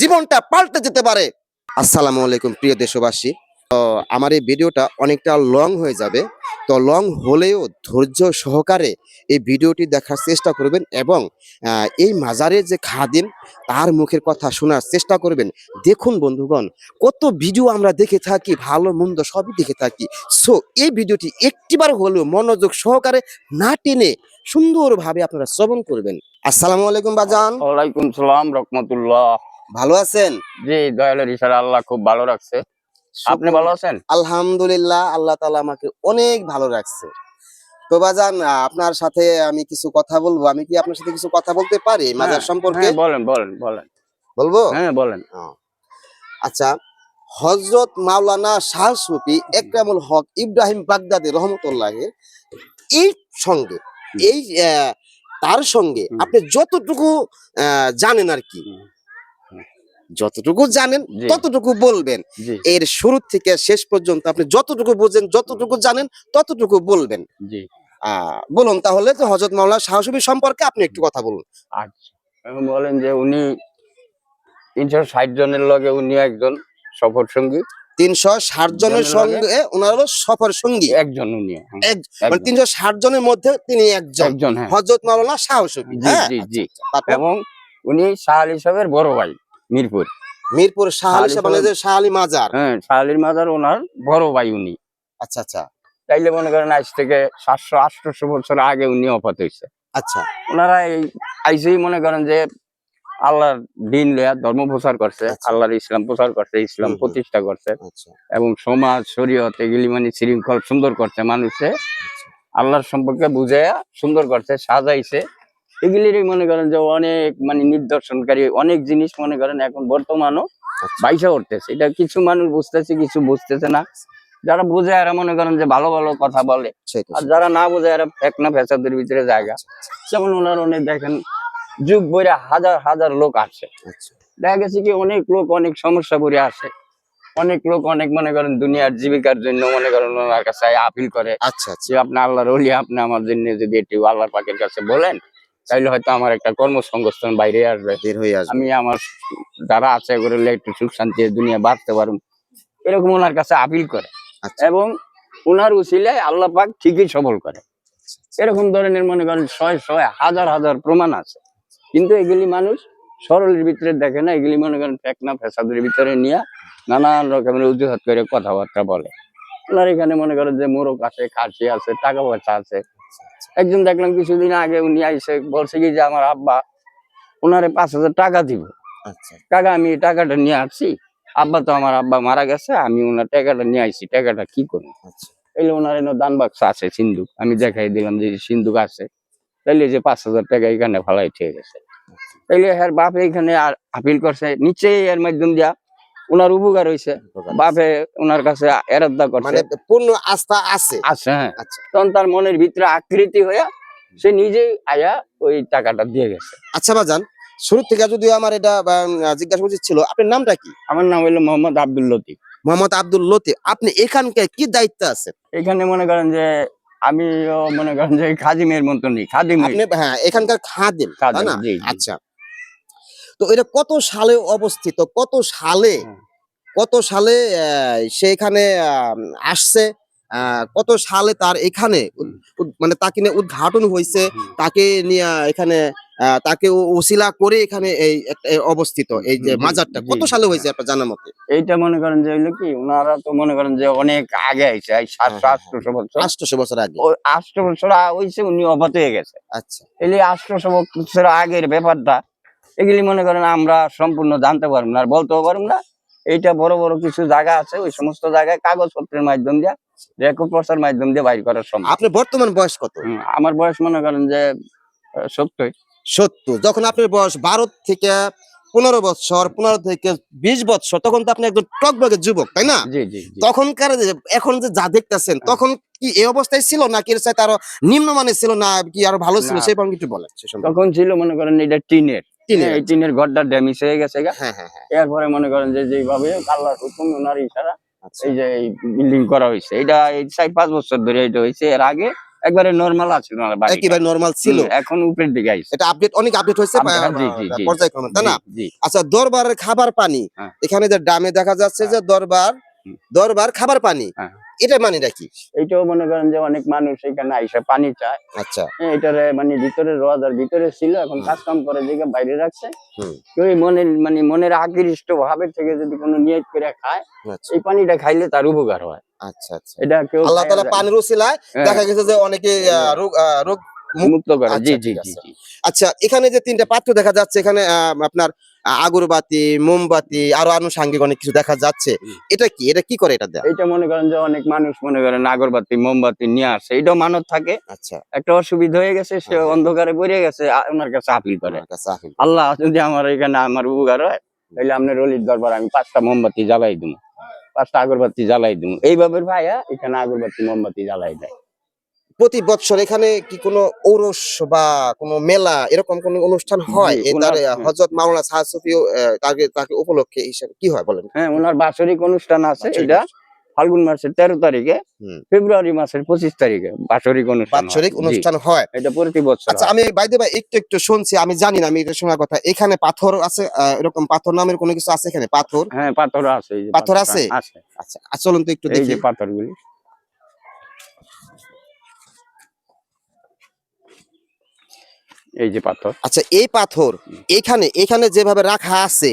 জীবনটা পাল্টে যেতে পারে। আসসালামু আলাইকুম, প্রিয় দেশবাসী। আমার এই ভিডিওটা অনেকটা লং হয়ে যাবে। তো লং হলেও ধৈর্য সহকারে এই ভিডিওটি দেখার চেষ্টা করবেন এবং এই মাজারের যে খাদিম, তার মুখের কথা শোনার চেষ্টা করবেন। দেখুন বন্ধুগণ, কত ভিডিও আমরা দেখে থাকি, ভালো, মন্দ সবই দেখে থাকি। সো এই ভিডিওটি একটিবার হলেও মনোযোগ সহকারে না টেনে সুন্দরভাবে আপনারা শ্রবণ করবেন। আসসালামু আলাইকুম, বাজান। ওয়ালাইকুম সালাম, রহমতুল্লাহ। ভালো আছেন? জি দয়ালের ইশারা আল্লাহ খুব ভালো রাখছে। আপনি ভালো আছেন? আলহামদুলিল্লাহ আল্লাহ তালা আমাকে অনেক ভালো রাখছে। তো বাজান আপনার সাথে আমি কিছু কথা বলব। আমি কি আপনার সাথে কিছু কথা বলতে পারি মাজার হ্যাঁ, সম্পর্কে? হ্যাঁ, বলেন বলেন বলেন। বলব? হ্যাঁ বলেন। আচ্ছা হজরত মাওলানা শাহ সুফি একরামুল হক ইব্রাহিম বাগদাদি রহমতুল্লাহ এই সঙ্গে এই তার সঙ্গে আপনি যতটুকু আহ, জানেন আর কি। যতটুকু জানেন ততটুকু বলবেন। এর শুরু থেকে শেষ পর্যন্ত আপনি যতটুকু বোঝেন যতটুকু জানেন ততটুকু বলবেন। বলুন তাহলে তো হজরত মাওলানা শাহ সুফি সম্পর্কে আপনি একটু কথা বলুন। আচ্ছা। বলেন যে উনি তিনশো ষাট জনের লগে উনি একজন সফর সঙ্গী। তিনশো ষাট জনের সঙ্গে ওনার হলো সফর সঙ্গী। একজন উনি হ্যাঁ, মানে তিনশো ষাট জনের মধ্যে তিনি একজন। একজন হ্যাঁ। হজরত মাওলানা শাহ সুফি জি হ্যাঁ? জি জি। এবং উনি শাহ আলী সাহেবের বড় ভাই। মিরপুর। মিরপুর শাহ আলী শাহ আলী সাহেব মানে যে শাহ আলী মাজার। হ্যাঁ শাহ আলীর মাজার ওনার বড় ভাই উনি। আচ্ছা আচ্ছা। তাইলে মনে করেন আজ থেকে সাতশো আটশো বছর আগে উনি অপাত হয়েছে আচ্ছা। ওনারা এই আইসেই মনে করেন যে আল্লাহর দিন লয়া ধর্ম প্রচার করছে আচ্ছা। আল্লাহর ইসলাম প্রচার করছে ইসলাম। প্রতিষ্ঠা করছে আচ্ছা। এবং সমাজ শরীয়ত এগুলি মানে শৃঙ্খল সুন্দর করছে মানুষে আল্লাহর সম্পর্কে বুঝাইয়া সুন্দর করছে সাজাইছে। এগুলিরই মনে করেন যে অনেক মানে নিদর্শনকারী অনেক জিনিস মনে করেন এখন বর্তমানও আচ্ছা। বাইসা উঠতেছে। এটা কিছু মানুষ বুঝতেছে কিছু বুঝতেছে না। যারা বোঝে এরা মনে করেন যে ভালো ভালো কথা বলে। আর যারা না বোঝে এরা ফেক না ফেসাদের ভিতরে জায়গা। যেমন ওনার অনেক দেখেন যুগ বইরা হাজার হাজার লোক আসে। আচ্ছা। দেখা গেছে কি অনেক লোক অনেক সমস্যা পড়ে আসে। অনেক লোক অনেক মনে করেন দুনিয়ার জীবিকার জন্য মনে করেন ওনার কাছে আপিল করে। আচ্ছা আচ্ছা। আপনি আল্লাহর ওলি আপনি আমার জন্য যদি একটু আল্লাহর পাকের কাছে বলেন তাইলে হয়তো আমার একটা কর্মসংস্থান বাইরে আসবে বের হয়ে আসবে। আমি আমার যারা আছে করে একটু সুখ শান্তি দুনিয়া বাঁচতে পারুম। এরকম ওনার কাছে আপিল করে। আচ্ছা। এবং ওনার উচিলায় আল্লাহ পাক ঠিকই সবল করে। এরকম ধরনের মনে করেন ছয় ছয় হাজার হাজার প্রমাণ আছে। কিন্তু এগুলি মানুষ সরলের ভিতরে দেখে না এগুলি মনে করেন ফেকনা ফেসাদের ভিতরে নিয়ে নানান রকমের অজুহাত করে কথাবার্তা বলে। ওনার এখানে মনে করেন যে মোরগ আছে খাসি আছে টাকা পয়সা আছে। একজন দেখলাম কিছুদিন আগে উনি আইসে বলছে কি যে আমার আব্বা ওনারে পাঁচ হাজার টাকা দিব। আচ্ছা। টাকা আমি এই টাকাটা নিয়ে আসছি। আব্বা তো আমার আব্বা মারা গেছে আমি ওনার টাকাটা নিয়ে আইছি টাকাটা কি করব? আচ্ছা। তাইলে ওনার এনে দান বাক্স আছে সিন্ধুক। আমি দেখাই দিলাম যে সিন্ধুক আছে। তাইলে যে পাঁচ হাজার টাকা এখানে ফালাই ঠিক গেছে তাইলে হ্যার বাপ এখানে আর আপিল করছে নিচে এর মাধ্যম দিয়া ওনার উপকার হয়েছে বাপে ওনার কাছে এরাদ্দা করছে। মানে পূর্ণ আস্থা আছে। আছে হ্যাঁ। আচ্ছা। তখন তার মনের ভিতরে আকৃতি হইয়া সে নিজেই আয়া ওই টাকাটা দিয়ে গেছে। আচ্ছা বাজান শুরু থেকে যদিও আমার এটা জিজ্ঞাসা উচিত ছিল আপনার নামটা কি? আমার নাম হইল মোহাম্মদ আব্দুল লতিফ। মোহাম্মদ আব্দুল লতিফ আপনি এখানকার কি দায়িত্ব আছে? এখানে মনে করেন যে আমিও মনে করেন যে খাদিমের মতনই খাদিম আপনি হ্যাঁ এখানকার খাদেম। আচ্ছা। তো এটা কত সালে অবস্থিত? কত সালে? কত সালে সে এখানে আসছে? কত সালে তার এখানে মানে তাকে নিয়ে উদ্ঘাটন হয়েছে তাকে নিয়ে এখানে তাকে ওসিলা করে এখানে এই অবস্থিত এই যে মাজারটা। কত সালে হয়েছে আপনার জানার মতে? এইটা মনে করেন যে হইল কি ওনারা তো মনে করেন যে অনেক আগে আইছে এই সাতশো হ্যাঁ, বছর। আটশোশো বছর আগে। আটশো বছর হইছে উনি অবাত হয়ে গেছে। আচ্ছা। এলি আটশোশো বছর আগের ব্যাপারটা এগুলি মনে করেন আমরা সম্পূর্ণ জানতে পারব না আর বলতেও পারব না। এইটা বড় বড় কিছু জায়গা আছে ওই সমস্ত জায়গায় কাগজপত্রের মাধ্যম দিয়ে রেকর্ড প্রচার মাধ্যম দিয়ে বাইর করা সম্ভব। আপনার বর্তমান বয়স কত? আমার বয়স মনে করেন যে সত্যই সত্তর। যখন আপনার বয়স বারো থেকে পনেরো বছর পনেরো থেকে বিশ বছর তখন তো আপনি একজন টকবগে যুবক তাই না? জি জি। তখনকার এখন যে যা দেখতেছেন তখন কি এই অবস্থায় ছিল না কি আরও নিম্নমানের ছিল না কি আরও ভালো ছিল সেই একটু বলেন তখন ছিল মনে করেন এটা টিনের, এই টিনের ঘরটা ড্যামেজ হয়ে গেছে। হ্যাঁ হ্যাঁ হ্যাঁ এরপরে মনে করেন যে যেভাবে আল্লাহর হুকুম ওনার ইশারা আচ্ছা এই যে এই বিল্ডিং করা হয়েছে এটা এই চার পাঁচ বছর ধরে এটা হয়েছে এর আগে একবারে নর্মাল আছে ওনার বাড়িটা। একেবারে নরমাল ছিল এখন উপরের দিকে আইছে এটা আপডেট অনেক আপডেট হয়েছে হ্যাঁ। পর্যায়ক্রমে তাই না। আচ্ছা দরবারের খাবার পানি হ্যাঁ। এখানে যে ডামে দেখা যাচ্ছে যে দরবার দরবার খাবার পানি হ্যাঁ। এটা মানিটা কি? এইটাও মনে করেন যে অনেক মানুষ এখানে আইসা পানি চায়। আচ্ছা। হ্যাঁ, এটারে মানে ভিতরে রোজার ভিতরে ছিল এখন কাজ কাম করে দিকে বাইরে রাখছে। কেউ মনের মানে মনের আকৃষ্ট ভাবের থেকে যদি কোনো নিয়ত করে খায় আচ্ছা। এই পানিটা খাইলে তার উপকার হয়। আচ্ছা আচ্ছা। এটা কেউ আল্লাহ তাআলা। পানির উসিলায় হ্যাঁ, দেখা গেছে যে অনেকে রোগ রোগ মুক্ত- করে। আচ্ছা, জি জি জি। আচ্ছা এখানে যে তিনটা পাত্র দেখা যাচ্ছে এখানে আপনার আগরবাতি মোমবাতি আরও আনুষাঙ্গিক অনেক কিছু দেখা যাচ্ছে। এটা কি? এটা কি করে এটা দেয়া? এইটা মনে করেন যে অনেক মানুষ মনে করেন আগরবাতি মোমবাতি নিয়ে আসে। এটাও মানত থাকে। আচ্ছা। একটা অসুবিধা হয়ে গেছে সে হ্যাঁ। অন্ধকারে পড়ে গেছে ওনার কাছে আপিল করে। আল্লাহ যদি আমার এখানে আমার উপকার হয় তাহলে আপনার রলির দরবার আমি পাঁচটা মোমবাতি জ্বালাই দিব পাঁচটা আগরবাতি জ্বালাই দিব এইভাবে ভাইয়া এখানে আগরবাতি মোমবাতি জ্বালাই দেয়। প্রতি বছর এখানে কি কোনো ঔরস বা কোনো মেলা এরকম কোনো অনুষ্ঠান হয়? তার হজরত মাওলানা আহ, তাকে তাকে উপলক্ষে হিসাবে কি হয় বলেন? হ্যাঁ ওনার বাৎসরিক অনুষ্ঠান আছে এটা ফাল্গুন মাসের তেরো তারিখে ফেব্রুয়ারি মাসের পঁচিশ তারিখে বাৎসরিক অনুষ্ঠান। বাৎসরিক অনুষ্ঠান হয়। এটা প্রতি বছর আচ্ছা আমি বাইদে ভাই একটু একটু শুনছি আমি জানি না আমি এটা শোনার কথা। এখানে পাথর আছে এরকম পাথর নামের কোনো কিছু আছে এখানে? পাথর? হ্যাঁ পাথর আছে পাথর আছে? আচ্ছা আচ্ছা, চলুন তো একটু দেখি। পাথরগুলি। এই যে পাথর। আচ্ছা এই পাথর এখানে এখানে যেভাবে রাখা আছে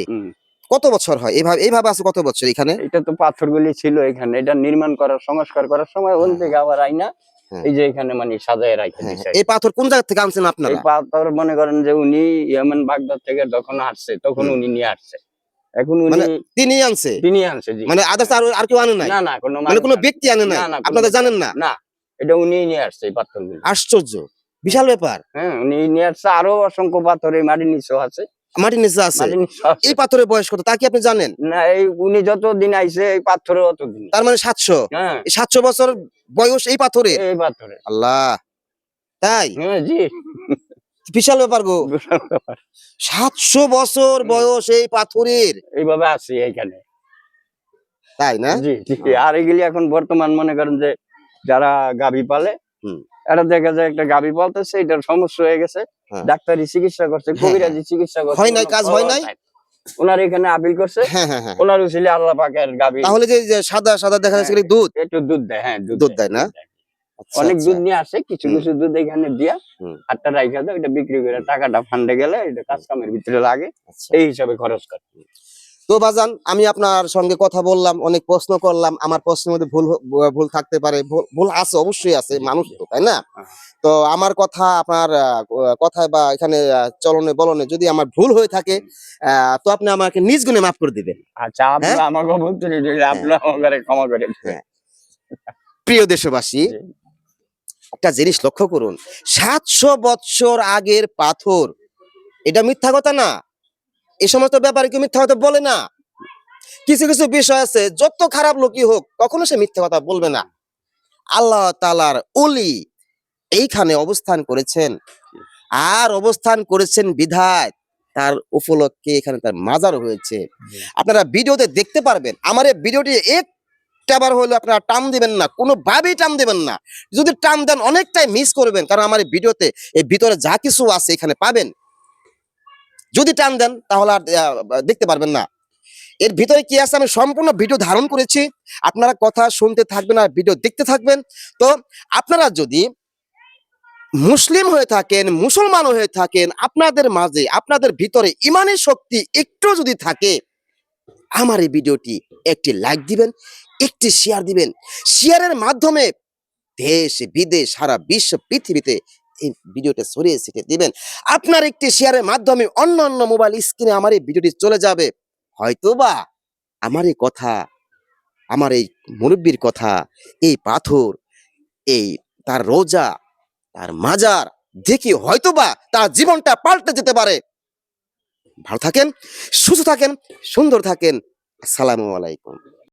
কত বছর হয়? এইভাবে এইভাবে আছে কত বছর এখানে? এটা তো পাথরগুলি ছিল এখানে। এটা নির্মাণ করার সংস্কার করার সময় ওন হ্যাঁ। থেকে আবার আইনা হ্যাঁ। এই যে এখানে মানে সাজায় রাখে হ্যাঁ, এই পাথর কোন জায়গা থেকে আনছেন এই পাথর মনে করেন যে উনি ইয়েমেন বাগদাদ থেকে যখন আসছে তখন উনি নিয়ে আসছে। এখন উনি মানে তিনি আনছে? তিনি আনছে জি। মানে আদার্স আর আর কেউ আনে না না কোনো মানে কোনো ব্যক্তি আনে না, না, আপনারা জানেন না? না এটা উনি নিয়ে আসছে এই পাথরগুলি। আশ্চর্য। বিশাল ব্যাপার। হ্যাঁ উনি নিয়ে আসছে আরও অসংখ্য পাথর এই মাটির নিচে আছে। মাটির নিচে আছে। এই পাথরের বয়স কত? তা কি আপনি জানেন? না এই উনি যত দিন আইছে এই পাথরে অত দিন তার মানে সাতশো? হ্যাঁ। সাতশো বছর বয়স এই পাথরে এই পাথরে আল্লাহ। তাই? হ্যাঁ জি। বিশাল ব্যাপার গো। সাতশো বছর বয়স এই পাথরের। এইভাবে আছি এইখানে। তাই না? জি। আর এগুলি এখন বর্তমান মনে করেন যে যারা গাভী পালে হুম। এটা দেখা যায় একটা গাভী পালতেছে এটার সমস্যা হয়ে গেছে হ্যাঁ। ডাক্তারি চিকিৎসা করছে হ্যাঁ, কবিরাজি চিকিৎসা করছে হয় নাই, কাজ হয় নাই? ওনার এখানে আপিল করছে হ্যাঁ ওনার উচিলে আল্লাহ পাকের গাভী তাহলে যে সাদা সাদা দেখা যাচ্ছে দুধ একটু দুধ দেয় হ্যাঁ দুধ দেয় না? আচ্ছা, অনেক আচ্ছা। দুধ নিয়ে আসে কিছু কিছু দুধ এখানে দিয়া। হাটটা রাইখা দেয় এটা বিক্রি করে টাকাটা ফান্ডে গেলে এটা কাজ কামের ভিতরে লাগে আচ্ছা। এই হিসাবে খরচ করে তো বাজান আমি আপনার সঙ্গে কথা বললাম অনেক প্রশ্ন করলাম। আমার প্রশ্নের মধ্যে ভুল ভুল থাকতে পারে। ভুল- আছে অবশ্যই আছে মানুষ তো তাই না? হ্যাঁ। তো আমার কথা আপনার কথায় বা এখানে চলনে বলনে যদি আমার ভুল হয়ে থাকে তো আপনি আমাকে নিজ গুণে মাফ করে দিবেন। আচ্ছা আমাকে বলতে আপনারা ক্ষমা করে হ্যাঁ। প্রিয় দেশবাসী একটা জিনিস লক্ষ্য করুন সাতশো বৎসর আগের পাথর এটা মিথ্যা কথা না। এ সমস্ত ব্যাপারে কেউ মিথ্যা কথা বলে না। কিছু কিছু বিষয় আছে, যত খারাপ লোকই হোক, কখনো সে মিথ্যা কথা বলবে না। আল্লাহ তালার অলি এইখানে অবস্থান করেছেন। আর অবস্থান করেছেন বিধায়। তার উপলক্ষে এখানে তার মাজার হয়েছে। আপনারা ভিডিওতে দেখতে পারবেন। আমার এই ভিডিওটি একটাবার হলো আপনারা টাম দিবেন না। কোনোভাবেই টাম দিবেন না। যদি টাম দেন, অনেকটাই মিস করবেন। কারণ আমার এই ভিডিওতে এই ভিতরে যা কিছু আছে এখানে পাবেন। যদি টান দেন, তাহলে আর দেখতে পারবেন না। এর ভিতরে কি আছে? আমি সম্পূর্ণ ভিডিও ধারণ করেছি। আপনারা কথা শুনতে থাকবেন আর ভিডিও দেখতে থাকবেন। তো আপনারা যদি মুসলিম হয়ে থাকেন, মুসলমান হয়ে থাকেন, আপনাদের মাঝে, আপনাদের ভিতরে ইমানের শক্তি একটু যদি থাকে, আমার এই ভিডিওটি একটি লাইক দিবেন, একটি শেয়ার দিবেন। শেয়ারের মাধ্যমে দেশ, বিদেশ, সারা বিশ্ব, পৃথিবীতে এই ভিডিওটা ছড়িয়ে ছিটিয়ে দিবেন। আপনার একটি শেয়ারের মাধ্যমে অন্য অন্য মোবাইল স্ক্রিনে আমার এই ভিডিওটি চলে যাবে। হয়তোবা আমার এই কথা, আমার এই মুরব্বীর কথা, এই পাথর, এই তার রোজা, তার মাজার দেখি হয়তোবা তার জীবনটা পাল্টে যেতে পারে। ভালো থাকেন, সুস্থ থাকেন, সুন্দর থাকেন। আসসালামু আলাইকুম।